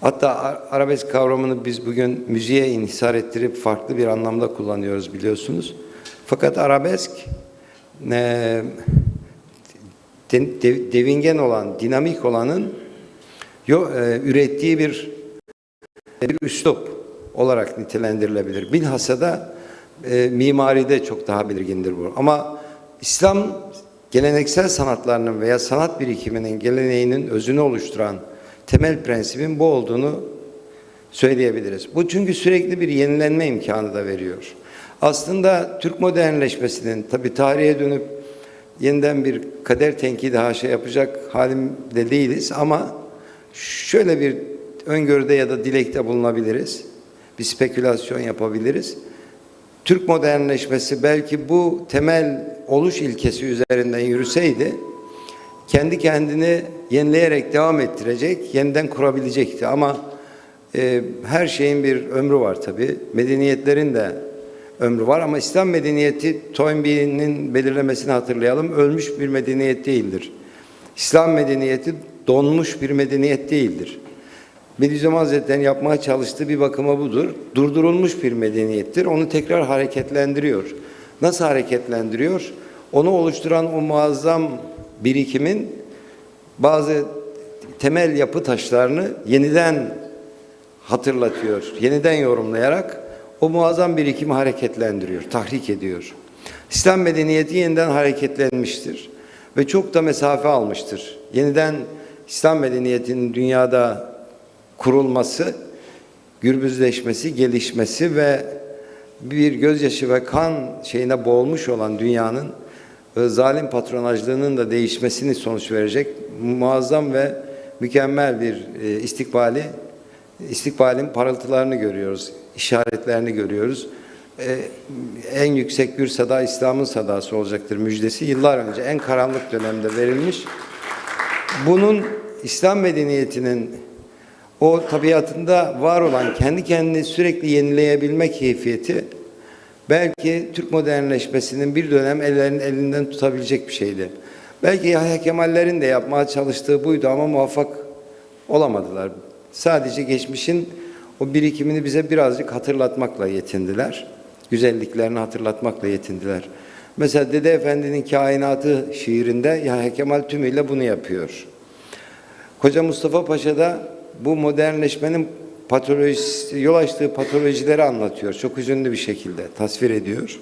Hatta ar- arabesk kavramını biz bugün müziğe inhisar ettirip farklı bir anlamda kullanıyoruz biliyorsunuz. Fakat arabesk e, de- devingen olan, dinamik olanın yo- e, ürettiği bir bir üslup olarak nitelendirilebilir. Bilhassa da e, mimaride çok daha belirgindir bu. Ama İslam geleneksel sanatlarının veya sanat birikiminin geleneğinin özünü oluşturan temel prensibin bu olduğunu söyleyebiliriz. Bu çünkü sürekli bir yenilenme imkanı da veriyor. Aslında Türk modernleşmesinin tabi tarihe dönüp yeniden bir kader tenkidi haşa yapacak halimde değiliz ama şöyle bir öngörüde ya da dilekte bulunabiliriz. Bir spekülasyon yapabiliriz. Türk modernleşmesi belki bu temel oluş ilkesi üzerinden yürüseydi kendi kendini yenileyerek devam ettirecek, yeniden kurabilecekti. Ama e, her şeyin bir ömrü var tabii. Medeniyetlerin de ömrü var ama İslam medeniyeti Toynbee'nin belirlemesini hatırlayalım. Ölmüş bir medeniyet değildir. İslam medeniyeti donmuş bir medeniyet değildir. Bediüzzaman Hazretleri'nin yapmaya çalıştığı bir bakıma budur. Durdurulmuş bir medeniyettir. Onu tekrar hareketlendiriyor. Nasıl hareketlendiriyor? Onu oluşturan o muazzam birikimin bazı temel yapı taşlarını yeniden hatırlatıyor. Yeniden yorumlayarak o muazzam birikimi hareketlendiriyor, tahrik ediyor. İslam medeniyeti yeniden hareketlenmiştir ve çok da mesafe almıştır. Yeniden İslam medeniyetinin dünyada kurulması, gürbüzleşmesi, gelişmesi ve bir gözyaşı ve kan şeyine boğulmuş olan dünyanın zalim patronajlığının da değişmesini sonuç verecek muazzam ve mükemmel bir e, istikbali, istikbalin parıltılarını görüyoruz, işaretlerini görüyoruz. E, En yüksek bir sada İslam'ın sadası olacaktır müjdesi. Yıllar önce en karanlık dönemde verilmiş. Bunun İslam medeniyetinin o tabiatında var olan kendi kendini sürekli yenileyebilme keyfiyeti belki Türk modernleşmesinin bir dönem ellerinin elinden tutabilecek bir şeydi. Belki Yahya Kemal'lerin de yapmaya çalıştığı buydu ama muvaffak olamadılar. Sadece geçmişin o birikimini bize birazcık hatırlatmakla yetindiler. Güzelliklerini hatırlatmakla yetindiler. Mesela Dede Efendi'nin Kainatı şiirinde Yahya Kemal tümüyle bunu yapıyor. Koca Mustafa Paşa da bu modernleşmenin patolojisi, yol açtığı patolojileri anlatıyor. Çok üzünlü bir şekilde tasvir ediyor.